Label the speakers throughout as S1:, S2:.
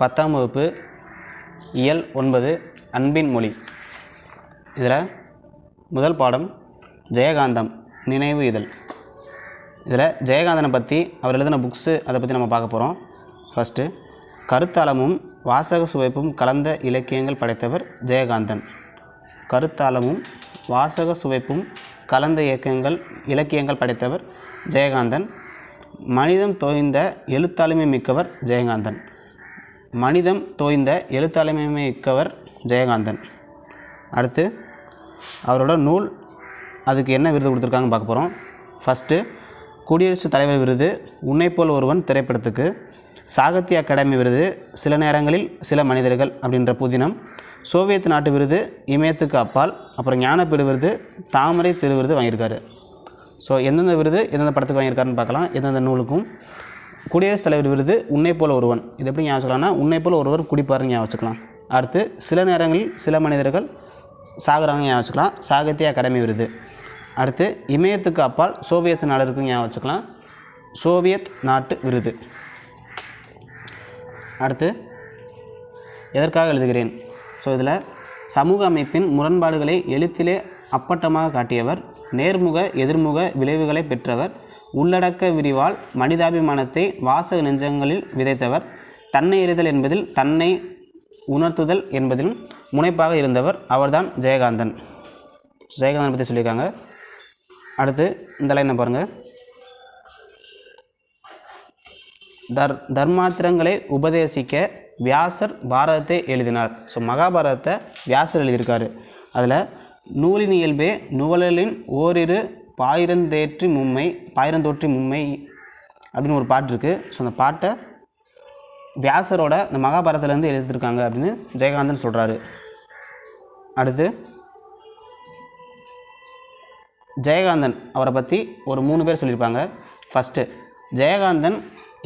S1: பத்தாம் வகுப்பு இயல் ஒன்பது அன்பின் மொழி. இதில் முதல் பாடம் ஜெயகாந்தம் நினைவு இதழ். இதில் ஜெயகாந்தனை பற்றி அவர் எழுதின புக்ஸு அதை பற்றி நம்ம பார்க்க போகிறோம் ஃபஸ்ட்டு கருத்தாளமும் வாசக சுவைப்பும் கலந்த இலக்கியங்கள் படைத்தவர் ஜெயகாந்தன். கருத்தாளமும் வாசக சுவைப்பும் கலந்த இயக்கங்கள் இலக்கியங்கள் படைத்தவர் ஜெயகாந்தன். மனிதம் தோய்ந்த எழுத்தாளுமை மிக்கவர் ஜெயகாந்தன். மனிதம் தோய்ந்த எழுத்தாளுமை மிக்கவர் ஜெயகாந்தன். அடுத்து அவரோட நூல் அதுக்கு என்ன விருது கொடுத்துருக்காங்கன்னு பார்க்க போகிறோம் ஃபஸ்ட்டு குடியரசுத் தலைவர் விருது உன்னைப்போல் ஒருவன் திரைப்படத்துக்கு. சாகித்ய அகாடமி விருது சில நேரங்களில் சில மனிதர்கள் அப்படின்ற புதினம். சோவியத் நாட்டு விருது இமயத்துக்கு அப்பால். அப்புறம் ஞானப்பீடு விருது தாமரை திரு விருது வாங்கியிருக்காரு. ஸோ எந்தெந்த விருது எந்தெந்த படத்துக்கு வாங்கியிருக்காருன்னு பார்க்கலாம். எந்தெந்த நூலுக்கும். குடியரசுத் தலைவர் விருது உன்னை போல ஒருவன். இது எப்படி ஞாபகம் வச்சுக்கலாம்னா உன்னை போல ஒருவர் குடிப்பாருன்னு ஞாபகம் வச்சுக்கலாம். அடுத்து சில நேரங்களில் சில மனிதர்கள் சாகுறாங்க ஞாபகம் வச்சுக்கலாம். சாகித்ய அகாடமி விருது. அடுத்து இமயத்துக்கு அப்பால் சோவியத் நாடு இருக்குன்னு ஞாபகம் வச்சுக்கலாம். சோவியத் நாட்டு விருது. அடுத்து எதற்காக எழுதுகிறேன்? ஸோ இதில் சமூக அமைப்பின் முரண்பாடுகளை எழுத்திலே அப்பட்டமாக காட்டியவர் நேர்முக எதிர்முக விளைவுகளை பெற்றவர் உள்ளடக்க விரிவால் மனிதாபிமானத்தை வாசக நெஞ்சங்களில் விதைத்தவர். தன்னை எறிதல் என்பதில் தன்னை உணர்த்துதல் என்பதிலும் முனைப்பாக இருந்தவர். அவர்தான் ஜெயகாந்தன். ஜெயகாந்தன் பற்றி சொல்லியிருக்காங்க. அடுத்து இந்த லைனை பாருங்கள் தர் தர்மாத்திரங்களை உபதேசிக்க வியாசர் பாரதத்தை எழுதினார். ஸோ மகாபாரதத்தை வியாசர் எழுதியிருக்காரு. அதில் நூலின் இயல்பே நுவலின் ஓரிரு பாயிரந்தேற்றி மும்மை பாயிரந்தோற்றி மும்மை அப்படின்னு ஒரு பாட்டு இருக்குது ஸோ அந்த பாட்டை வியாசரோட இந்த மகாபாரதத்துலேருந்து எழுதியிருக்காங்க அப்படின்னு ஜெயகாந்தன் சொல்கிறாரு அடுத்து ஜெயகாந்தன் அவரை பற்றி ஒரு மூணு பேர் சொல்லியிருப்பாங்க. ஃபஸ்ட்டு ஜெயகாந்தன்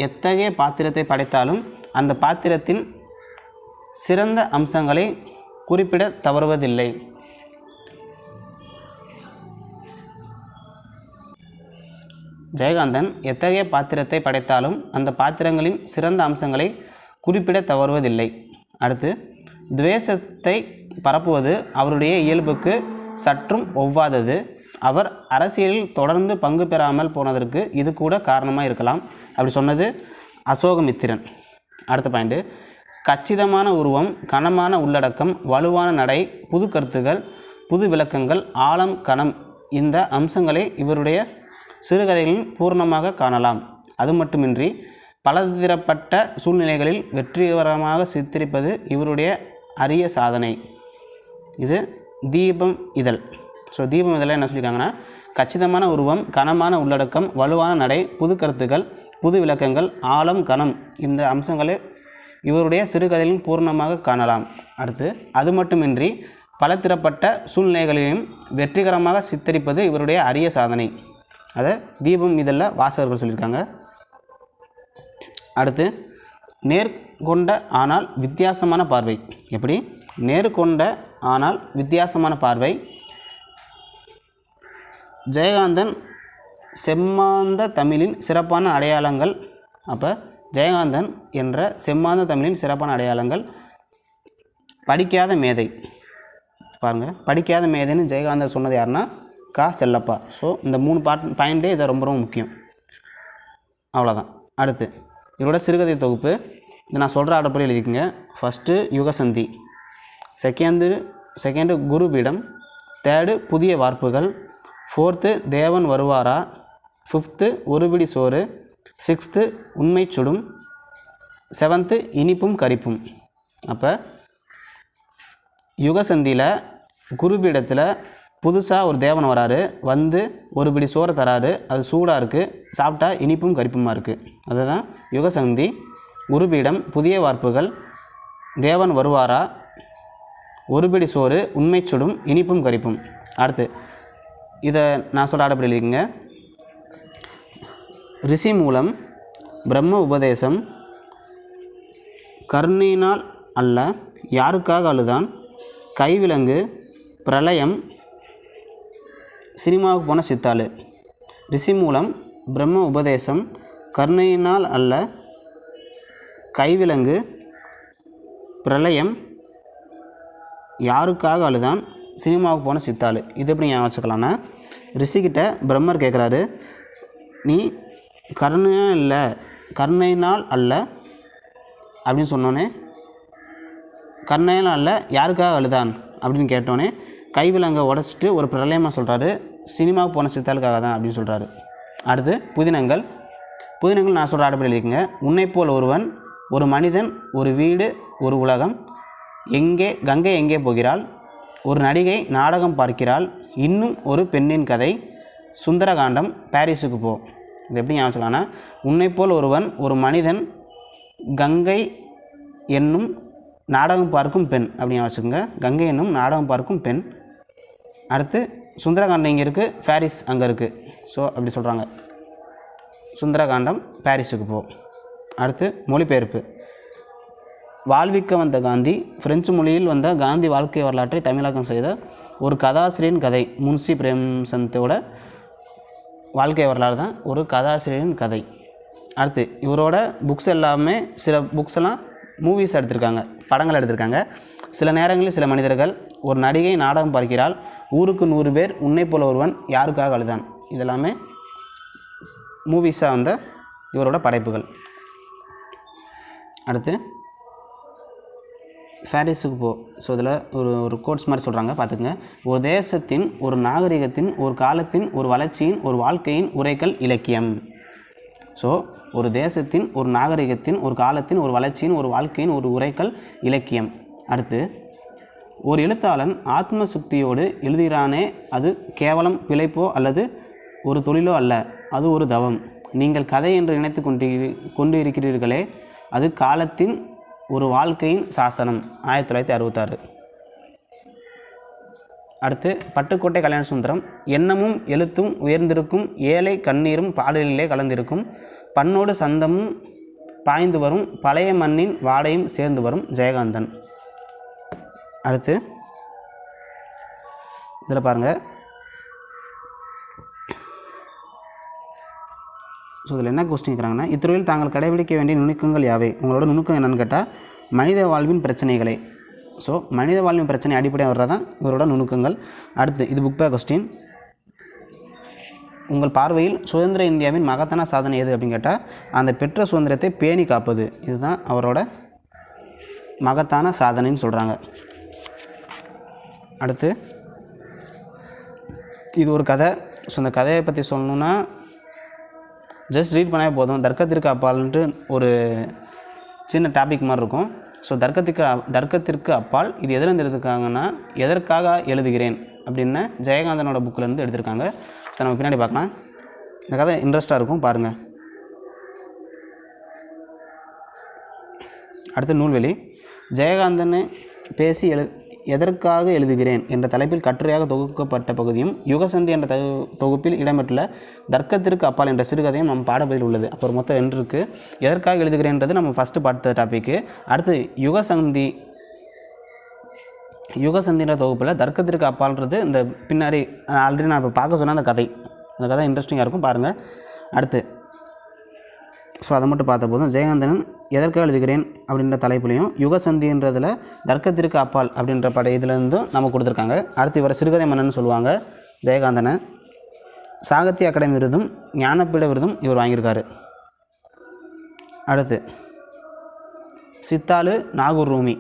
S1: எத்தகைய பாத்திரத்தை படைத்தாலும் அந்த பாத்திரத்தின் சிறந்த அம்சங்களை குறிப்பிட தவறுவதில்லை. ஜெயகாந்தன் எத்தகைய பாத்திரத்தை படைத்தாலும் அந்த பாத்திரங்களின் சிறந்த அம்சங்களை குறிப்பிட தவறுவதில்லை. அடுத்து துவேஷத்தை பரப்புவது அவருடைய இயல்புக்கு சற்றும் ஒவ்வாதது. அவர் அரசியலில் தொடர்ந்து பங்கு பெறாமல் போனதற்கு இது கூட காரணமாக இருக்கலாம். அப்படி சொன்னது அசோகமித்திரன். அடுத்த பாயிண்ட்டு கச்சிதமான உருவம் கனமான உள்ளடக்கம் வலுவான நடை புது கருத்துகள் புது விளக்கங்கள் ஆழம் கணம் இந்த அம்சங்களை இவருடைய சிறுகதைகளில் பூர்ணமாக காணலாம். அது மட்டுமின்றி பலதரப்பட்ட சூழ்நிலைகளில் வெற்றிகரமாக சித்தரிப்பது இவருடைய அரிய சாதனை. இது தீபம் இதழ். ஸோ தீபம் இதழில் என்ன சொல்லியிருக்காங்கன்னா கச்சிதமான உருவம் கனமான உள்ளடக்கம் வலுவான நடை புது கருத்துக்கள் புது விளக்கங்கள் ஆழம் கணம் இந்த அம்சங்களை இவருடைய சிறுகதையிலும் பூர்ணமாக காணலாம். அடுத்து அது மட்டுமின்றி பலதரப்பட்ட சூழ்நிலைகளிலும் வெற்றிகரமாக சித்தரிப்பது இவருடைய அரிய சாதனை. அதை தீபம் இதழில் வாசகர்கள் சொல்லியிருக்காங்க. அடுத்து நேர்கொண்ட ஆனால் வித்தியாசமான பார்வை. எப்படி? நேர்கொண்ட ஆனால் வித்தியாசமான பார்வை. ஜெயகாந்தன் செம்மாந்த தமிழின் சிறப்பான அடையாளங்கள். அப்போ ஜெயகாந்தன் என்ற செம்மாந்த தமிழின் சிறப்பான அடையாளங்கள். படிக்காத மேதை. பாருங்கள் படிக்காத மேதைன்னு ஜெயகாந்தன் சொன்னது யாருன்னா கா செல்லப்பா. ஸோ இந்த மூணு பாட் பாயிண்ட்டே இதை ரொம்ப ரொம்ப முக்கியம். அவ்வளோதான் அடுத்து இதோட சிறுகதை தொகுப்பு. இதை நான் சொல்கிற ஆர்டர் எழுதிக்கோங்க. First Yugasandhi. Second second Gurupeedam. Third Puthiya Varppugal. Fourth தேவன் வருவாரா? ஃபிஃப்த்து ஒருபிடி சோறு. சிக்ஸ்த்து உண்மை சுடும். செவன்த்து இனிப்பும் கரிப்பும். அப்போ யுகசந்தியில் குருபீடத்தில் புதுசாக ஒரு தேவன் வராரு வந்து ஒரு பிடி சோறை தராரு அது சூடாக இருக்குது சாப்பிட்டா இனிப்பும் கரிப்புமாக இருக்குது அதுதான் யுகசந்தி குருபீடம் புதிய வார்ப்புகள் தேவன் வருவாரா ஒரு பிடி சோறு உண்மை சுடும் இனிப்பும் கரிப்பும். அடுத்து இதை நான் சொல்ல ஆடப்படி எழுதிக்கங்க? ரிஷி மூலம் பிரம்ம உபதேசம் கருணையினால் அல்ல யாருக்காக அழுதான்? கைவிலங்கு பிரளயம் சினிமாவுக்கு போன சித்தாளு. ரிஷி மூலம் பிரம்ம உபதேசம் கருணையினால் அல்ல கைவிலங்கு பிரளயம் யாருக்காக அழுதான்? சினிமாவுக்கு போன சித்தாளு. இது எப்படி ஞாபகம் வச்சுக்கலான்னா ரிஷிக்கிட்ட பிரம்மர் கேட்குறாரு நீ கருணையா இல்லை கருணையினால் அல்ல அப்படின்னு சொன்னோன்னே கருணையினால் அல்ல யாருக்காக அழுதான்? அப்படின்னு கேட்டோன்னே கைவிலங்கை உடச்சிட்டு ஒரு பிரளயமாக சொல்கிறாரு சினிமாவுக்கு போன சித்தாளுக்காக தான் அப்படின்னு சொல்கிறாரு அடுத்து புதினங்கள். புதினங்கள் நான் சொல்கிற அடிப்படையில் இருக்குங்க உன்னை போல் ஒருவன் ஒரு மனிதன் ஒரு வீடு ஒரு உலகம் எங்கே கங்கை எங்கே போகிறாள்? ஒரு நடிகை நாடகம் பார்க்கிறாள். இன்னும் ஒரு பெண்ணின் கதை. சுந்தரகாண்டம் பாரிஸுக்கு போ. இது எப்படி ஞாபகம் உன்னை போல் ஒருவன் ஒரு மனிதன் கங்கை என்னும் நாடகம் பார்க்கும் பெண். அப்படின்னு வச்சுக்கோங்க. கங்கை என்னும் நாடகம் பார்க்கும் பெண். அடுத்து சுந்தரகாண்டம் இங்கே இருக்குது பாரிஸ் அங்கே இருக்குது ஸோ அப்படி சொல்கிறாங்க சுந்தரகாண்டம் பாரிஸுக்கு போ. அடுத்து மொழிபெயர்ப்பு. வாழ்விக்க வந்த காந்தி பிரெஞ்சு மொழியில் வந்த காந்தி வாழ்க்கை வரலாற்றை தமிழாக்கம் செய்த ஒரு கதாசிரியன் கதை முன்சி பிரேம்சந்தோட வாழ்க்கை வரலாறு தான் ஒரு கதாசிரியரின் கதை. அடுத்து இவரோட புக்ஸ் எல்லாமே சில புக்ஸ் எல்லாம் மூவிஸ் எடுத்திருக்காங்க படங்கள் எடுத்திருக்காங்க. சில நேரங்களில் சில மனிதர்கள் ஒரு நடிகை நாடகம் பார்க்கிறாள் ஊருக்கு நூறு பேர் உன்னை போல ஒருவன் யாருக்காக அழுதான்? இதெல்லாமே மூவிஸாக வந்த இவரோட படைப்புகள். அடுத்து ஃபேரிஸுக்கு போ. ஸோ இதில் ஒரு ஒரு கோட்ஸ் மாதிரி சொல்கிறாங்க பார்த்துக்குங்க. ஒரு தேசத்தின் ஒரு நாகரிகத்தின் ஒரு காலத்தின் ஒரு வளர்ச்சியின் ஒரு வாழ்க்கையின் உரைக்கல் இலக்கியம். ஸோ ஒரு தேசத்தின் ஒரு நாகரிகத்தின் ஒரு காலத்தின் ஒரு வளர்ச்சியின் ஒரு வாழ்க்கையின் ஒரு உரைக்கல் இலக்கியம். அடுத்து ஒரு எழுத்தாளன் ஆத்ம சுக்தியோடு எழுதுகிறானே அது கேவலம் பிழைப்போ அல்லது ஒரு தொழிலோ அல்ல அது ஒரு தவம். நீங்கள் கதை என்று நினைத்து கொண்டு கொண்டு இருக்கிறீர்களே அது காலத்தின் ஒரு வாழ்க்கையின் சாசனம். ஆயிரத்தி தொள்ளாயிரத்தி அறுபத்தாறு. அடுத்து பட்டுக்கோட்டை கல்யாண சுந்தரம் எண்ணமும் எழுத்தும் உயர்ந்திருக்கும் ஏழை கண்ணீரும் பாடலிலே கலந்திருக்கும் பண்ணோடு சந்தமும் பாய்ந்து வரும் பழைய மண்ணின் வாடையும் சேர்ந்து வரும் ஜெயகாந்தன். அடுத்து இதில் பாருங்கள் ஸோ இதில் என்ன கொஸ்டின் கேட்குறாங்கன்னா இத்துறையில் தாங்கள் கடைபிடிக்க வேண்டிய நுணுக்கங்கள் யாவை? உங்களோட நுணுக்கம் என்னன்னு கேட்டால் மனித வாழ்வின் பிரச்சனைகளை. ஸோ மனித வாழ்வின் பிரச்சனை அடிப்படையாக வர்றதான் இவரோட நுணுக்கங்கள். அடுத்து இது புக் பே கொஸ்டின் உங்கள் பார்வையில் சுதந்திர இந்தியாவின் மகத்தான சாதனை எது அப்படின்னு கேட்டால் அந்த பெற்ற சுதந்திரத்தை பேணி காப்பது. இதுதான் அவரோட மகத்தான சாதனைன்னு சொல்கிறாங்க அடுத்து இது ஒரு கதை. ஸோ அந்த கதையை பற்றி சொல்லணுன்னா ஜஸ்ட் ரீட் பண்ணாலே போதும். தர்க்கத்திற்கு அப்பால்ன்ட்டு ஒரு சின்ன டாபிக் மாதிரி இருக்கும். ஸோ தர்க்கத்திற்கு தர்க்கத்திற்கு அப்பால் இது எதிலிருந்து எடுத்திருக்காங்கன்னா எதற்காக எழுதுகிறேன் அப்படின்னு ஜெயகாந்தனோட புக்கிலேருந்து எடுத்திருக்காங்க. நம்ம பின்னாடி பார்க்கலாம். இந்த கதை இன்ட்ரெஸ்ட்டாக இருக்கும் பாருங்கள் அடுத்து நூல்வெளி. ஜெயகாந்தன் பேசி எழு எதற்காக எழுதுகிறேன் என்ற தலைப்பில் கட்டுரையாக தொகுக்கப்பட்ட பகுதியும் யுகசந்தி என்ற தகு தொகுப்பில் இடம்பெற்றுள்ள தர்க்கத்திற்கு அப்பால் என்ற சிறுகதையும் நம்ம பாடப்பகுதியில் உள்ளது. அப்போ மொத்தம் ரெண்டு இருக்குது எதற்காக எழுதுகிறேன்றது நம்ம ஃபஸ்ட்டு பார்த்த டாப்பிக்கு அடுத்து யுகசந்தி யுகசந்தின்ற தொகுப்பில் தர்க்கத்திற்கு அப்பால்ன்றது இந்த பின்னாடி ஆல்ரெடி நான் இப்போ பார்க்க சொன்ன அந்த கதை. அந்த கதை இன்ட்ரெஸ்டிங்காக இருக்கும் பாருங்கள் அடுத்து ஸோ அதை மட்டும் பார்த்த போதும் ஜெயகாந்தனன் எதற்காக எழுதுகிறேன் அப்படின்ற தலைப்புலையும் யுகசந்தின்றதில் தர்க்கத்திற்கு அப்பால் அப்படின்ற பட இதுலேருந்தும் நம்ம கொடுத்துருக்காங்க. அடுத்து இவரை சிறுகதை மன்னன் சொல்லுவாங்க ஜெயகாந்தனை. சாகித்ய அகாடமி விருதும் ஞானப்பீட விருதும் இவர் வாங்கியிருக்காரு. அடுத்து சித்தாலு நாகூர் ரூமி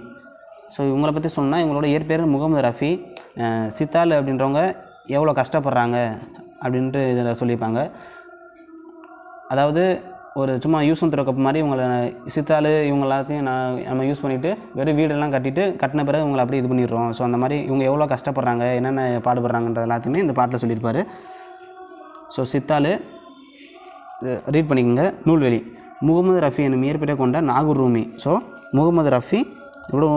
S1: ஸோ இவங்களை பற்றி சொன்னால் இவங்களோட இயற்பேர் முகமது ரஃபி. சித்தாலு அப்படின்றவங்க எவ்வளோ கஷ்டப்படுறாங்க அப்படின்ட்டு இதில் சொல்லியிருப்பாங்க. அதாவது ஒரு சும்மா யூஸ் அண்ட் கப் மாதிரி இவங்களை சித்தாள் இவங்க எல்லாத்தையும் நான் நம்ம யூஸ் பண்ணிவிட்டு வெறும் வீடெல்லாம் கட்டிட்டு கட்டின பிறகு இவங்களை அப்படியே இது பண்ணிடுறோம். ஸோ அந்த மாதிரி இவங்க எவ்வளோ கஷ்டப்படுறாங்க என்னென்ன பாடுபடுறாங்கன்றது எல்லாத்தையுமே இந்த பாட்டில் சொல்லியிருப்பார். ஸோ சித்தாள் ரீட் பண்ணிக்கோங்க. நூல்வெளி. முகமது ரஃபி என்னும் இயற்பெயரை கொண்ட நாகூர் ரூமி. ஸோ முகமது ரஃபி இவ்வளோ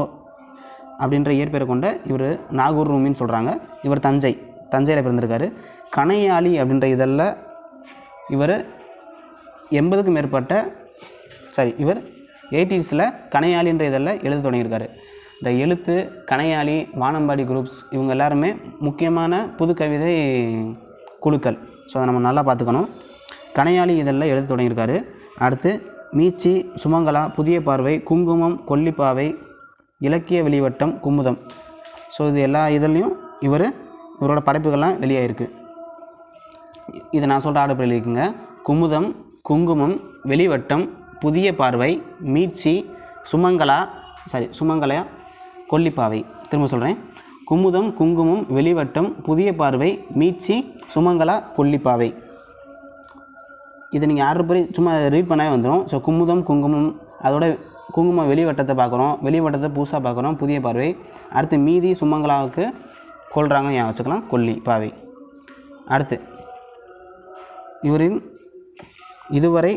S1: அப்படின்ற இயற்பெயரை கொண்ட இவர் நாகூர் ரூமின்னு சொல்கிறாங்க இவர் தஞ்சை தஞ்சையில் பிறந்திருக்காரு. கனையாளி அப்படின்ற இதெல்லாம் இவர் எண்பதுக்கும் மேற்பட்ட சாரி இவர் எயிட்டிஸில் கணையாளின்ற இதழில் எழுத தொடங்கியிருக்காரு. இந்த எழுத்து கணையாளி வானம்பாடி குரூப்ஸ் இவங்க எல்லாருமே முக்கியமான புது கவிதை குழுக்கள். ஸோ அதை நம்ம நல்லா பார்த்துக்கணும். கணையாளி இதழில் எழுத தொடங்கியிருக்காரு. அடுத்து மீச்சி சுமங்கலா புதிய பார்வை குங்குமம் கொல்லிப்பாவை இலக்கிய வெளிவட்டம் குமுதம். ஸோ இது எல்லா இதுலேயும் இவர் இவரோட படைப்புகள்லாம் வெளியாகிருக்கு இதை நான் சொல்கிற ஆர்டர் இருக்குங்க. குமுதம் குங்குமம் வெளிவட்டம் புதிய பார்வை மீட்சி சுமங்கலா சாரி சுமங்கலா கொல்லிப்பாவை. திரும்ப சொல்கிறேன் குமுதம் குங்குமம் வெளிவட்டம் புதிய பார்வை மீட்சி சுமங்கலா கொல்லிப்பாவை. இதை நீங்கள் ஆர்டர் பண்ணி சும்மா ரீட் பண்ணாவே வந்துடும் ஸோ குமுதம் குங்குமம் அதோட குங்குமம் வெளிவட்டத்தை பார்க்குறோம். வெளிவட்டத்தை புதுசாக பார்க்குறோம். புதிய பார்வை. அடுத்து மீதி சுமங்கலாவுக்கு கொள்கிறாங்க ஞாபகம் வச்சுக்கலாம். கொல்லி பாவை அடுத்து இவரின் இதுவரை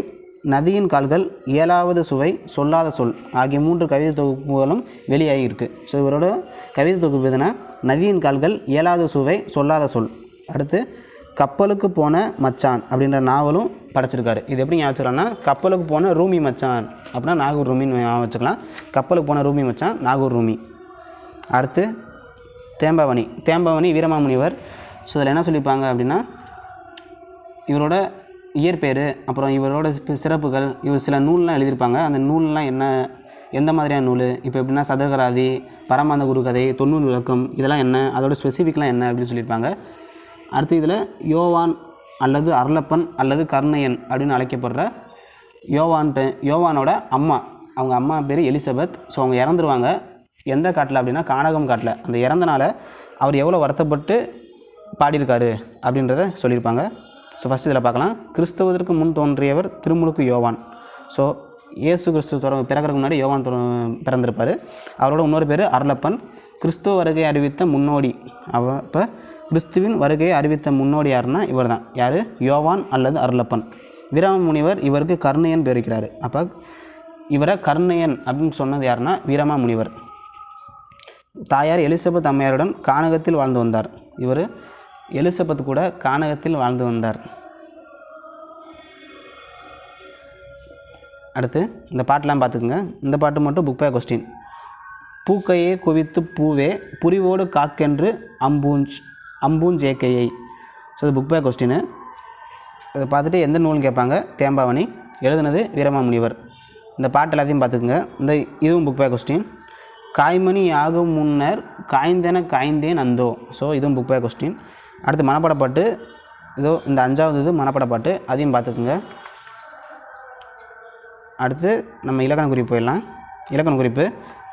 S1: நதியின் கால்கள் ஏழாவது சுவை சொல்லாத சொல் ஆகிய மூன்று கவிதை தொகுப்புகளும் வெளியாகியிருக்கு. ஸோ இவரோட கவிதை தொகுப்பு எதுனா நதியின் கால்கள் ஏழாவது சுவை சொல்லாத சொல். அடுத்து கப்பலுக்கு போன மச்சான் அப்படின்ற நாவலும் படைச்சிருக்காரு. இது எப்படி ஞாபகம் வச்சுக்கலாம்னா கப்பலுக்கு போன ரூமி மச்சான் அப்படின்னா நாகூர் ரூமின்னு ஞாபகம் வச்சுக்கலாம். கப்பலுக்கு போன ரூமி மச்சான் நாகூர் ரூமி. அடுத்து தேம்பாவணி தேம்பாவணி வீரமாமுனிவர். ஸோ இதில் என்ன சொல்லியிருப்பாங்க அப்படின்னா இவரோட இயற்பெயர் அப்புறம் இவரோட சிறப்புகள் இவர் சில நூல்லாம் எழுதியிருப்பாங்க. அந்த நூல்லாம் என்ன எந்த மாதிரியான நூல்? இப்போ எப்படின்னா சதகராதி பரமாந்த குருகதை தொண்ணூறு விளக்கம் இதெல்லாம் என்ன? அதோட ஸ்பெசிஃபிக்லாம் என்ன அப்படின்னு சொல்லியிருப்பாங்க. அடுத்து இதில் யோவான் அல்லது அருளப்பன் அல்லது கர்ணையன் அப்படின்னு அழைக்கப்படுற யோவான்ட்டு யோவானோட அம்மா. அவங்க அம்மா பேர் எலிசபெத். ஸோ அவங்க இறந்துருவாங்க. எந்த காட்டில் அப்படின்னா கானகம் காட்டில். அந்த இறந்தனால அவர் எவ்வளோ வருத்தப்பட்டு பாடியிருக்காரு அப்படின்றத சொல்லியிருப்பாங்க. ஸோ ஃபஸ்ட் இதில் பார்க்கலாம். கிறிஸ்தவத்திற்கு முன் தோன்றியவர் திருமுழுக்கு யோவான். ஸோ இயேசு கிறிஸ்து தொட பிறக்கறதுக்கு முன்னாடி யோவான் தொ- பிறந்திருப்பார். அவரோட இன்னொரு பேர் அருளப்பன் கிறிஸ்துவ வருகையை அறிவித்த முன்னோடி. அவ இப்போ கிறிஸ்துவின் வருகையை அறிவித்த முன்னோடி யாருன்னா இவர் தான் யார்? யோவான் அல்லது அருளப்பன் வீராம முனிவர் இவருக்கு கர்ணையன் பேர் அப்போ இவரை கர்ணையன் அப்படின்னு சொன்னது யாருன்னா வீரமா முனிவர். தாயார் எலிசபெத் அம்மையாருடன் கானகத்தில் வாழ்ந்து வந்தார். இவர் எலிசபெத் கூட கானகத்தில் வாழ்ந்து வந்தார். அடுத்து இந்த பாட்டெலாம் பார்த்துக்குங்க. இந்த பாட்டு மட்டும் புக் பே கொஸ்டின் பூக்கையே குவித்து பூவே புரிவோடு காக்கென்று அம்பூஞ்ச் அம்பூஞ்சேக்கையை ஸோ இது புக் பே கொஸ்டின் இதை பார்த்துட்டு எந்த நூல்னு கேட்பாங்க? தேம்பாவணி. எழுதுனது வீரமாமுனிவர். இந்த பாட்டு எல்லாத்தையும் பார்த்துக்குங்க. இந்த இதுவும் புக் பே கொஸ்டின் காய்மணி ஆகும் முன்னர் காய்ந்தென காய்ந்தேன் அந்தோ. ஸோ இதுவும் புக் பே கொஸ்டின் அடுத்து மனப்பட பாட்டு இதோ இந்த அஞ்சாவது இது மனப்பாட பாட்டு அதையும் பார்த்துக்குங்க. அடுத்து நம்ம இலக்கண குறிப்பு போயிடலாம். இலக்கண குறிப்பு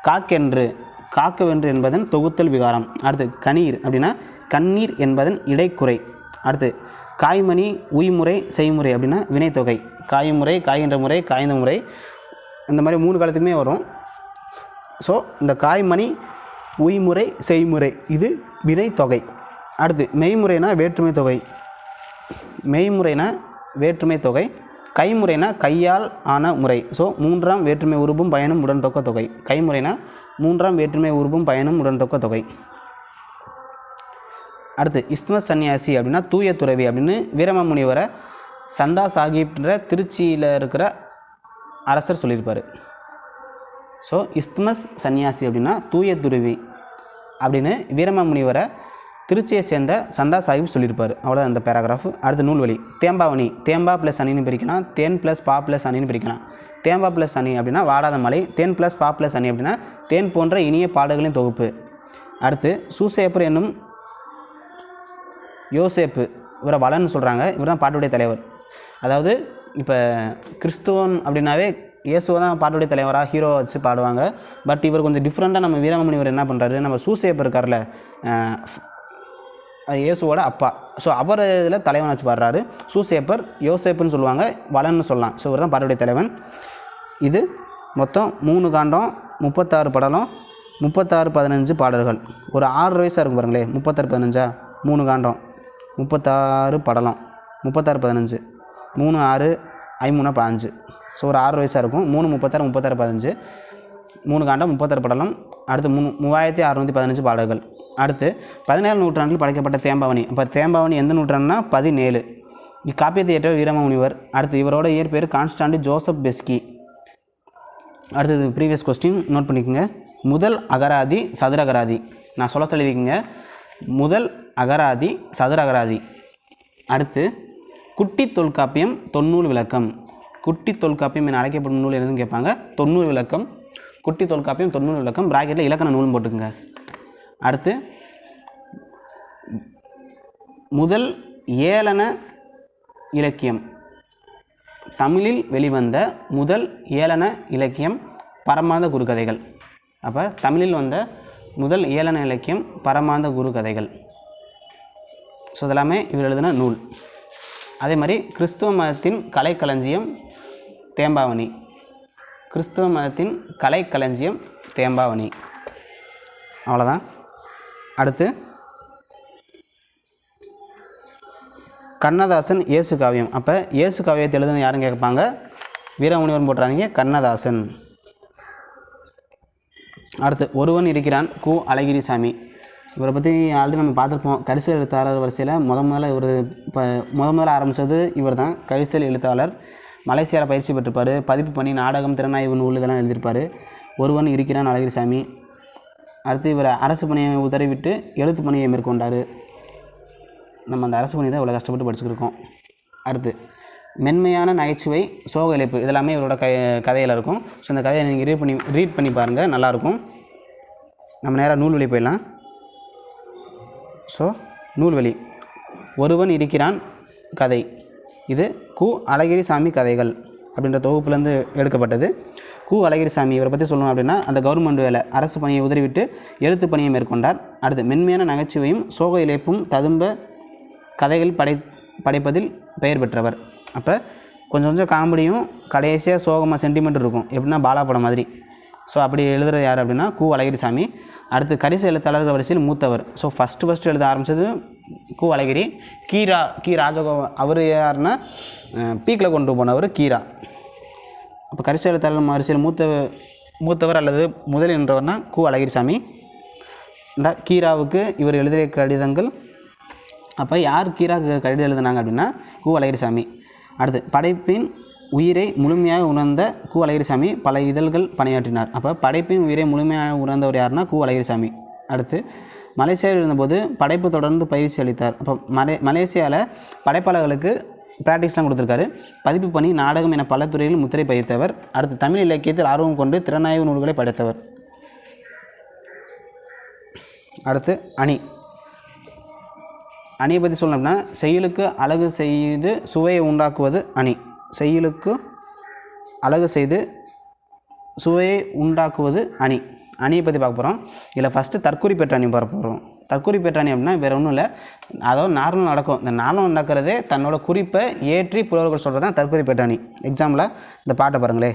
S1: காக்கென்று காக்கவென்று என்பதன் தொகுத்தல் விகாரம். அடுத்து கணீர் அப்படின்னா கண்ணீர் என்பதன் இடைக்குறை. அடுத்து காய்மணி உய்முறை செய்முறை அப்படின்னா வினைத்தொகை. காய்முறை காய்கின்ற முறை காய்ந்த முறை. இந்த மாதிரி மூணு காலத்துக்குமே வரும். ஸோ இந்த காய்மணி உய்முறை செய்முறை இது வினைத்தொகை. அடுத்து மெய்முறைனா வேற்றுமை தொகை. மெய்முறைனா வேற்றுமை தொகை கைமுறைனா கையால் ஆன முறை. ஸோ மூன்றாம் வேற்றுமை உருபும் பயனும் உடன்தொக்க தொகை. கைமுறைனா மூன்றாம் வேற்றுமை உருபும் பயனும் உடன்தொக்க தொகை. அடுத்து இஸ்மத் சன்னியாசி அப்படின்னா தூய துறவி அப்படின்னு வீரமாமுனிவரை சந்தா சாஹிப்ன்ற திருச்சியில் இருக்கிற அரசர் சொல்லியிருப்பார். ஸோ இஸ்மஸ் சன்னியாசி அப்படின்னா தூய துருவி அப்படின்னு வீரமாமுனிவரை திருச்சியை சேர்ந்த சந்தா சாஹிப் சொல்லியிருப்பார். அவ்வளோ அந்த பேராகிராஃப் அடுத்து நூல்வழி. தேம்பாவணி தேம்பா ப்ளஸ் அணின்னு பிரிக்கலாம். தேன் ப்ளஸ் பா ப்ளஸ் அணின்னு பிரிக்கலாம். தேம்பா ப்ளஸ் அணி அப்படின்னா வாடாத மலை. தேன் ப்ளஸ் பா ப்ளஸ் அணி அப்படின்னா தேன் போன்ற இனிய பாடல்களின் தொகுப்பு. அடுத்து சூசேப்பர் என்னும் யோசேப்பு. இவரை வளன்னு சொல்கிறாங்க இவர் தான் பாட்டுடைய தலைவர். அதாவது இப்போ கிறிஸ்துவன் அப்படின்னாவே இயேசுவை தான் பாட்டுடைய தலைவராக ஹீரோ வச்சு பாடுவாங்க. பட் இவர் கொஞ்சம் டிஃப்ரெண்ட்டாக நம்ம வீரமணி இவர் என்ன பண்ணுறாரு நம்ம சூசேப் இருக்கார்ல இயேசுவோட அப்பா. ஸோ அவர் இதில் தலைவன் வச்சு பாடுறாரு. சூசேப்பர் யோசேப்புன்னு சொல்லுவாங்க. வளன்னு சொல்லலாம். ஸோ இவர் தான் பாட்டுடைய தலைவன். இது மொத்தம் மூணு காண்டம் முப்பத்தாறு படலம் முப்பத்தாறு பதினஞ்சு பாடல்கள். ஒரு ஆறு வயசாக இருக்கும் பாருங்களேன் முப்பத்தாறு பதினஞ்சா? மூணு காண்டம். முப்பத்தாறு படலம். முப்பத்தாறு பதினஞ்சு. மூணு ஆறு ஐமூணா பாஞ்சு ஸோ ஒரு ஆறு வயசாக இருக்கும். மூணு முப்பத்தாறு முப்பத்தாறு பதினஞ்சு. மூணு காண்டம் முப்பத்தாறு படலம். அடுத்து மூணு மூவாயிரத்தி அறநூற்றி பதினஞ்சு பாடல்கள். அடுத்து பதினேழு நூற்றாண்டில் படைக்கப்பட்ட தேம்பாவணி. அப்போ தேம்பாவணி எந்த நூற்றாண்டுனா பதினேழு. இக்காப்பியத்தை ஏற்ற வீரம முனிவர். அடுத்து இவரோட இயற்பெயர் கான்ஸ்டாண்டி ஜோசப் பெஸ்கி. அடுத்தது ப்ரீவியஸ் கொஸ்டின் நோட் பண்ணிக்கோங்க. முதல் அகராதி சதுர அகராதி. நான் சொல்ல சொல்லியிருக்கீங்க. முதல் அகராதி சதுர அகராதி. அடுத்து குட்டி தொல்காப்பியம் தொன்னூல் விளக்கம். குட்டி தொல்காப்பியம் என அழைக்கப்படும் நூல் எதுன்னு கேட்பாங்க? தொன்னூல் விளக்கம். குட்டி தொல்காப்பியம் தொண்ணூறு விளக்கம். ப்ராக்கெட்டில் இலக்கண நூல் போட்டுக்குங்க. அடுத்து முதல் ஏளன இலக்கியம். தமிழில் வெளிவந்த முதல் ஏளன இலக்கியம் பரமார்ந்த குருகதைகள். அப்போ தமிழில் வந்த முதல் ஏளன இலக்கியம் பரமார்ந்த குருகதைகள். ஸோ இதெல்லாமே இவர் எழுதின நூல். அதே மாதிரி கிறிஸ்துவ மதத்தின் கலைக்களஞ்சியம் தேம்பாவணி. கிறிஸ்துவ மதத்தின் கலைக்களஞ்சியம் தேம்பாவணி. அவ்வளோதான் அடுத்து கண்ணதாசன் இயேசு காவியம். அப்போ இயேசு காவியத்தை எழுதுன யாருன்னு கேட்பாங்க வீரமுனிவன் போட்டுறாதீங்க கண்ணதாசன். அடுத்து ஒருவன் இருக்கிறான் கு அழகிரிசாமி. இவரை பற்றி ஆல்ரெடி நம்ம பார்த்துருப்போம். கரிசல் எழுத்தாளர் வரிசையில் முத முதல்ல இவர் இப்போ முத முதல்ல ஆரம்பித்தது இவர் தான் கரிசல் எழுத்தாளர். மலேசியாவில் பயிற்சி பெற்றிருப்பார். பதிப்பு பண்ணி நாடகம் திறனாய்வு நூல் இதெல்லாம் எழுதியிருப்பார். ஒருவன் இருக்கிறான் அழகிரிசாமி. அடுத்து இவர் அரசு பணியை உதறிவிட்டு எழுத்து பணியை மேற்கொண்டார். நம்ம அந்த அரசு பணி தான் இவ்வளோ கஷ்டப்பட்டு படிச்சுருக்கோம் அடுத்து மென்மையான நகைச்சுவை சோக இழைப்பு இதெல்லாமே இவரோட க கதையில் இருக்கும். ஸோ இந்த கதையை நீங்கள் ரீட் பண்ணி ரீட் பண்ணி பாருங்கள் நல்லாயிருக்கும் நம்ம நேராக நூல்வழி போயிடலாம். ஸோ நூல்வழி ஒருவன் இருக்கிறான் கதை. இது கு அழகிரி சாமி கதைகள் அப்படின்ற தொகுப்புலேருந்து எடுக்கப்பட்டது. கு அழகிரிசாமி இவரை பற்றி சொல்லணும் அப்படின்னா அந்த கவர்மெண்ட் வேலை அரசு பணியை உதறிவிட்டு எழுத்து பணியை மேற்கொண்டார். அடுத்து மென்மையான நகைச்சுவையும் சோக இழைப்பும் ததும்ப கதைகள் படை படைப்பதில் பெயர் பெற்றவர். அப்போ கொஞ்சம் கொஞ்சம் காமெடியும் கடைசியாக சோகமாக சென்டிமெண்ட் இருக்கும். எப்படின்னா பாலா படம் மாதிரி. ஸோ அப்படி எழுதுறது யார் அப்படின்னா கு அழகிரிசாமி. அடுத்து கரிச எழுத்தாளர்கள் வரிசையில் மூத்தவர். ஸோ ஃபஸ்ட்டு ஃபஸ்ட்டு எழுத ஆரம்பித்தது கு அழகிரி. கீரா கி ராஜகோ அவர் யாருன்னா பீக்கில் கொண்டு போனவர் கீரா. அப்போ கரிச எழுத்தாளர் அரிசியில் மூத்த மூத்தவர் அல்லது முதல் என்றவர்னா கு. அழகிரிசாமி. இந்த கீராவுக்கு இவர் எழுதிய கடிதங்கள். அப்போ யார் கீரா கடிதம் எழுதினாங்க அப்படின்னா கு. அழகிரிசாமி. அடுத்து படைப்பின் உயிரை முழுமையாக உணர்ந்த கு. அழகிரிசாமி பல இதழ்கள் பணியாற்றினார். அப்போ படைப்பின் உயிரை முழுமையாக உணர்ந்தவர் யாருன்னா கு. அழகிரிசாமி. அடுத்து மலேசியாவில் இருந்தபோது படைப்பு தொடர்ந்து பயிற்சி அளித்தார். அப்போ மலே மலேசியாவில் படைப்பாளர்களுக்கு ப்ராக்டிஸ்லாம் கொடுத்துருக்காரு. பதிப்பு பணி நாடகம் என பல துறையில் முத்திரை பதித்தவர். அடுத்து தமிழ் இலக்கியத்தில் ஆர்வம் கொண்டு திறனாய்வு நூல்களை படைத்தவர். அடுத்து அணி. அணியை பற்றி சொல்லணும்னா செயலுக்கு அழகு செய்து சுவையை உண்டாக்குவது அணி. செயலுக்கு அழகு செய்து சுவையை உண்டாக்குவது அணி. அணியை பற்றி பார்க்க போகிறோம் இதில் ஃபஸ்ட்டு தற்குறி பெற்ற அணி பார்க்க போகிறோம் தற்குறி பேற்றாணி அப்படின்னா வேறு ஒன்றும் இல்லை. அதாவது நார்மல் நடக்கும். இந்த நார்மல் நடக்கிறதே தன்னோட குறிப்பை ஏற்றி புலவர்கள் சொல்கிறது தான் தற்குறி பேட்டாணி. அணி எக்ஸாம்பிள் இந்த பாட்டை பாருங்களே.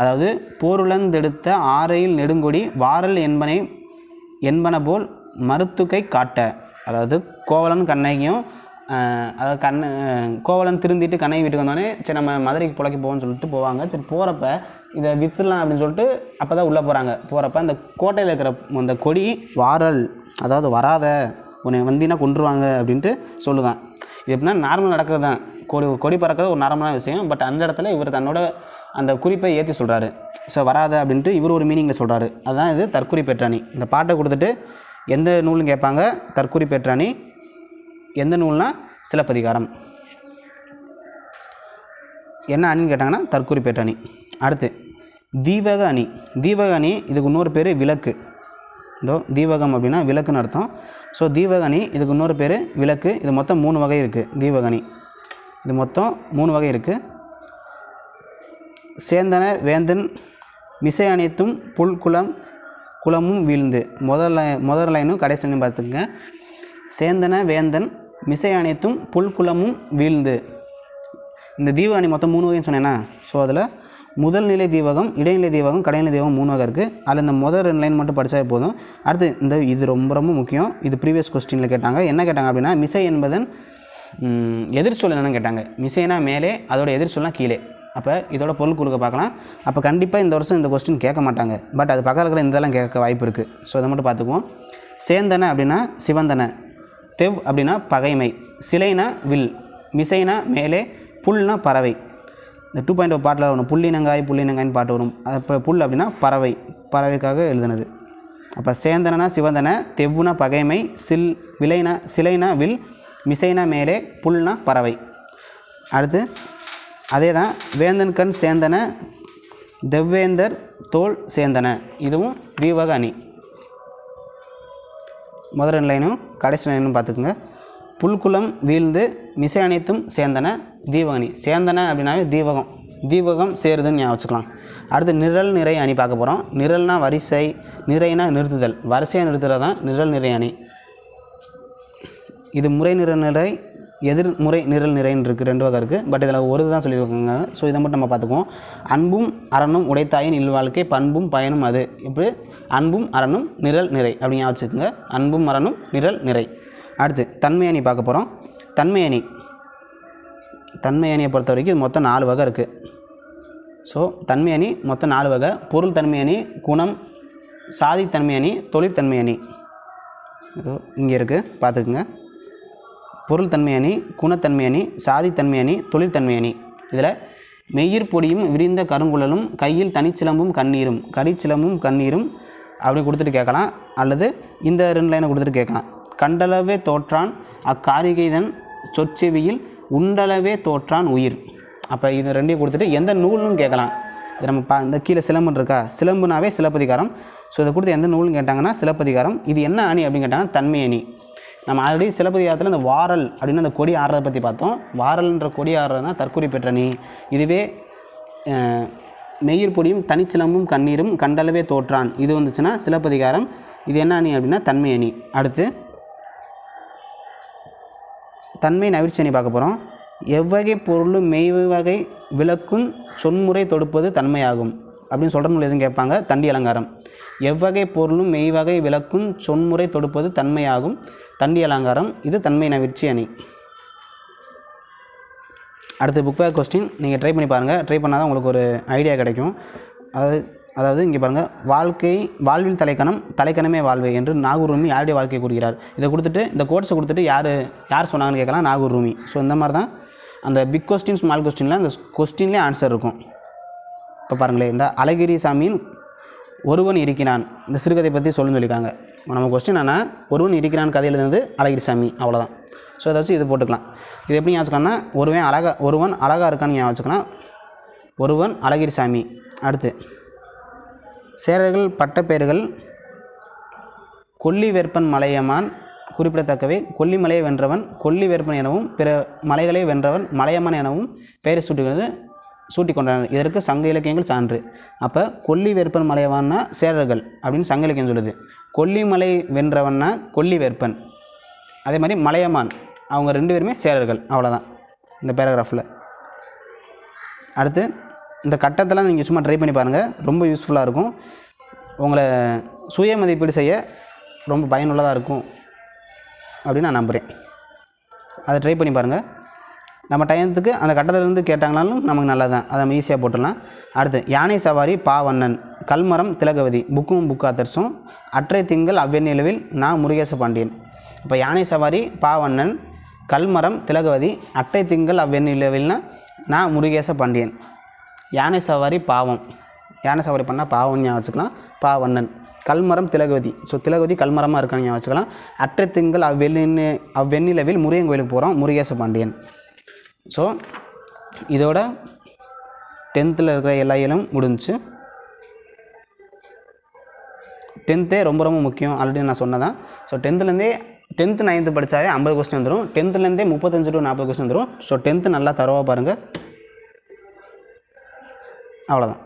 S1: அதாவது போருளந்தெடுத்த ஆரையில் நெடுங்கொடி வாரல் என்பனை என்பன போல் மருத்துக்கை காட்ட. அதாவது கோவலன் கண்ணகியும் அதாவது கண்ண கோவலன் திருந்திட்டு கண்ணை வீட்டுக்கு வந்தோடனே சரி நம்ம மதுரைக்கு புழைக்க போவோம்னு சொல்லிட்டு போவாங்க. சரி போகிறப்ப இதை விற்றுலாம் அப்படின்னு சொல்லிட்டு அப்போ தான் உள்ளே போகிறாங்க போகிறப்ப அந்த கோட்டையில் இருக்கிற அந்த கொடி வாரல் அதாவது வராத உன்னை வந்தீங்கன்னா கொன்றுவாங்க அப்படின்ட்டு சொல்லுதான். இது எப்படின்னா நார்மல் நடக்கிறது தான். கொடி கொடி பறக்கிறது ஒரு நார்மலான விஷயம். பட் அந்த இடத்துல இவர் தன்னோட அந்த குறிப்பை ஏற்றி சொல்கிறாரு ஸோ வராத அப்படின்ட்டு இவர் ஒரு மீனிங்கில் சொல்கிறாரு அதுதான் இது தற்குறி பெற்றாணி. இந்த பாட்டை கொடுத்துட்டு எந்த நூலும் கேட்பாங்க? தற்குறி பெற்றாணி. எந்த நூல்னா சிலப்பதிகாரம். என்ன அணின்னு கேட்டாங்கன்னா தற்குறி அணி. அடுத்து தீவக அணி. தீவக அணி இதுக்கு இன்னொரு பேர் விளக்கு. இதோ தீவகம் அப்படின்னா விளக்குன்னு அர்த்தம். ஸோ தீவக அணி இதுக்கு இன்னொரு பேர் விளக்கு. இது மொத்தம் மூணு வகை இருக்குது தீவக அணி. இது மொத்தம் மூணு வகை இருக்குது சேந்தன வேந்தன் மிசை அனைத்தும் புல் குளம் குளமும் வீழ்ந்து. முதல் முதல் லைனும் கடைசி லைனும் பார்த்துக்குங்க. சேந்தன வேந்தன் மிசை அனைத்தும் புல்குளமும் வீழ்ந்து. இந்த தீவகணி மொத்தம் மூணு வகைன்னு சொன்னேன்னா ஸோ அதில் முதல் நிலை தீவகம் இடைநிலை தீவகம் கடைநிலை தீவகம் மூணு வகை இருக்குது அதில் இந்த முதல் ரெண்டு லைன் மட்டும் படித்தாவே போதும். அடுத்து இந்த இது ரொம்ப ரொம்ப முக்கியம். இது ப்ரீவியஸ் கொஸ்டினில் கேட்டாங்க. என்ன கேட்டாங்க அப்படின்னா மிசை என்பதன் ம், எதிர்ச்சொல் கேட்டாங்க. மிசைனா மேலே அதோட எதிர்ச்சொல்னா கீழே. அப்போ இதோட பொருள் கொடுக்க பார்க்கலாம். அப்போ கண்டிப்பாக இந்த வருஷம் இந்த கொஸ்டின் கேட்க மாட்டாங்க. பட் அது பக்கத்தில் இருக்கிற இதெல்லாம் கேட்க வாய்ப்பு இருக்குது ஸோ இதை மட்டும் பார்த்துக்குவோம். சேந்தன அப்படின்னா சிவந்தன. தெவ் அப்படின்னா பகைமை சிலைனா வில் மிசைனா மேலே புல்னா பறவை. இந்த டூ பாயிண்ட் oh பாட்டில் ஒன்று புள்ளினங்காய் புள்ளினங்காய்னு பாட்டு வரும். அப்போ புல் அப்படின்னா பறவை பறவைக்காக எழுதுனது. அப்போ சேந்தனா சிவந்தன தெவ்வுனா பகைமை சில் விலைனா சிலைனா வில் மிசைனா மேலே புல்னா பறவை. அடுத்து அதே தான் வேந்தன் கண் சேந்தன தெவ்வேந்தர் தோல் சேந்தன. இதுவும் தீவக அணி. முதல் ரெண்டு லைனும் கடைசி லைனும் பார்த்துக்குங்க. புல்குளம் வீழ்ந்து மிசை அனைத்தும் சேர்ந்தன தீவகணி. சேர்ந்தன அப்படின்னாவே தீபகம் தீபகம் சேருதுன்னு ஞாபகம் வச்சுக்கலாம். அடுத்து நிரல் நிறை அணி பார்க்க போகிறோம் நிரல்னா வரிசை நிறைனா நிறுத்துதல். வரிசையாக நிறுத்துறது தான் நிரல் நிறை அணி. இது முறை நிற நிறை எதிர்முறை நிரல் நிறைன்னு இருக்குது ரெண்டு வகை இருக்குது பட் இதில் ஒரு தான் சொல்லியிருக்காங்க. ஸோ இதை மட்டும் நம்ம பார்த்துக்குவோம். அன்பும் அறனும் உடைத்தாயின் இல்வாழ்க்கை பண்பும் பயனும் அது. இப்படி அன்பும் அறனும் நிரல் நிறை அப்படின்னு வச்சுக்கோங்க. அன்பும் அரணும் நிரல் நிறை. அடுத்து தன்மையணி பார்க்க போகிறோம் தன்மையணி தன்மையணியை பொறுத்த வரைக்கும் இது மொத்தம் நாலு வகை இருக்குது ஸோ தன்மையணி மொத்தம் நாலு வகை. பொருள் தன்மையணி குணம் சாதி தன்மையணி தொழிற்தன்மையணி இங்கே இருக்குது பார்த்துக்குங்க. பொருள் தன்மை அணி குணத்தன்மை அணி சாதித்தன்மை அணி தொழிற்தன்மை அணி இதில் மெய்யிற் பொடியும் விரிந்த கருங்குழலும் கையில் தனிச்சிலம்பும் கண்ணீரும் கடிச்சிலம்பும் கண்ணீரும் அப்படி கொடுத்துட்டு கேட்கலாம். அல்லது இந்த ரெண்டு லைனை கொடுத்துட்டு கேட்கலாம். கண்டளவே தோற்றான் அக்காரிகைதன் சொற்செவியில் உண்டளவே தோற்றான் உயிர். அப்போ இது ரெண்டையும் கொடுத்துட்டு எந்த நூல்னு கேட்கலாம். இது நம்ம பா இந்த கீழே சிலம்புன்னு இருக்கா? சிலம்புனாவே சிலப்பதிகாரம். ஸோ இதை கொடுத்து எந்த நூல்னு கேட்டாங்கன்னா சிலப்பதிகாரம். இது என்ன அணி அப்படின்னு கேட்டாங்கன்னா தன்மை அணி நம்ம ஆல்ரெடி சிலப்பதிகாரத்தில் இந்த வாரல் அப்படின்னு அந்த கொடி ஆடுறதை பற்றி பார்த்தோம். வாரல்ன்ற கொடி ஆடுறதுனா தற்கொலை பெற்ற நீ. இதுவே அஹ், பொடியும் தனிச்சிலம்பும் கண்ணீரும் கண்டளவே தோற்றான். இது வந்துச்சுன்னா சிலப்பதிகாரம். இது என்ன அணி அப்படின்னா தன்மை அணி. அடுத்து தன்மை நவிழ்ச்சி அணி பார்க்க போகிறோம் எவ்வகை பொருளும் மெய்வகை விளக்கும் சொன்முறை தொடுப்பது தன்மையாகும். அப்படின்னு சொல்கிற நூல் எதுவும் கேட்பாங்க? தண்டி அலங்காரம். எவ்வகை பொருளும் மெய்வகை விளக்கும் சொன்முறை தொடுப்பது தன்மையாகும். தண்டி அலங்காரம் இது தன்மை நவிற்சி அணி. அடுத்து புக் பேக் கொஸ்டின் நீங்கள் ட்ரை பண்ணி பாருங்கள் ட்ரை பண்ணால் தான் உங்களுக்கு ஒரு ஐடியா கிடைக்கும். அதாவது அதாவது இங்கே பாருங்கள் வாழ்க்கை வாழ்வில் தலைக்கணம் தலைக்கணமே வாழ்வு என்று நாகூர் ரூமி யாருடைய வாழ்க்கையை கூறுகிறார்? இதை கொடுத்துட்டு இந்த கோட்ஸை கொடுத்துட்டு யார் யார் சொன்னாங்கன்னு கேட்கலாம்? நாகூர் ரூமி ஸோ இந்த மாதிரி தான் அந்த பிக் கொஸ்டின் ஸ்மால் கொஸ்டினில் அந்த கொஸ்டின்லேயே ஆன்சர் இருக்கும். இப்போ பாருங்களேன் இந்த அழகிரி சாமியின் ஒருவன் இருக்கிறான். இந்த சிறுகதை பற்றி சொல்லுன்னு சொல்லியிருக்காங்க. நம்ம கொஸ்டின் என்ன ஒருவன் இருக்கிறான் கதை எழுதுனது அழகிரி சாமி அவ்வளோதான் ஸோ அதை வச்சு இது போட்டுக்கலாம். இது எப்படி ஞாபகம் ஒருவன் அழகா ஒருவன் அழகாக இருக்கான்னு ஞாபகம் வச்சுக்கலாம் ஒருவன் அழகிரி சாமி. அடுத்து சேரர்கள் பட்டப்பெயர்கள் கொல்லி வேற்பன் மலையமான் குறிப்பிடத்தக்கவை. கொல்லிமலையை வென்றவன் கொல்லி வேற்பன் எனவும் பிற மலைகளை வென்றவன் மலையமான் எனவும் பெயரை சூட்டுகிறது. சூட்டி கொண்டனர் இதற்கு சங்க இலக்கியங்கள் சான்று. அப்போ கொல்லி வேற்பன் மலையவான்னா சேரர்கள் அப்படின்னு சங்க இலக்கியம் சொல்லுது. கொல்லிமலை வென்றவன்னா கொல்லி வேற்பன் அதே மாதிரி மலையமான். அவங்க ரெண்டு பேருமே சேரர்கள். அவ்வளோதான் இந்த பேராகிராஃபில் அடுத்து இந்த கட்டத்தெல்லாம் நீங்கள் சும்மா ட்ரை பண்ணி பாருங்கள் ரொம்ப யூஸ்ஃபுல்லாக இருக்கும். உங்களை சுய மதிப்பீடு செய்ய ரொம்ப பயனுள்ளதாக இருக்கும். அப்படின்னு நான் நம்புகிறேன் அதை ட்ரை பண்ணி பாருங்கள் நம்ம டயத்துக்கு அந்த கட்டத்திலேருந்து கேட்டாங்கனாலும் நமக்கு நல்லது தான் அதை நம்ம ஈஸியாக போட்டுடலாம். அடுத்து யானை சவாரி பாவண்ணன் கல்மரம் திலகவதி. புக்கும் புக்காத்தர்ஸும் அற்றை திங்கள் அவ்வெண்ணிலவில் நான் முருகேச பாண்டியன். இப்போ யானை சவாரி பாவண்ணன் கல்மரம் திலகவதி அட்டை திங்கள் அவ்வெண்ணிலவில்னா நான் முருகேச பாண்டியன். யானை சவாரி பாவம். யானை சவாரி பண்ணால் பாவம் ஞாபகம் வச்சுக்கலாம். பாவண்ணன் கல்மரம் திலகவதி. ஸோ திலகவதி கல்மரமாக இருக்கான்னு ஞாபகம் வச்சுக்கலாம். அற்றை திங்கள் அவ்வெண்ணி அவ்வெண்ணிலவில் முருகன் கோயிலுக்கு போகிறோம் முருகேச பாண்டியன். ஸோ இதோட டென்த்தில் இருக்கிற எல்லா இயலும் முடிஞ்சுச்சு. டென்த்தே ரொம்ப ரொம்ப முக்கியம். ஆல்ரெடி நான் சொன்னதான். ஸோ டென்த்துலேருந்தே டென்த்து நைன்த்து படித்தாவே ஐம்பது கொஸ்டின் வந்துடும் டென்த்துலேருந்தே முப்பத்தஞ்சு டு நாற்பது கொஸ்டின் வந்துடும் ஸோ டென்த்து நல்லா தரவாக பாருங்கள் அவ்வளோதான்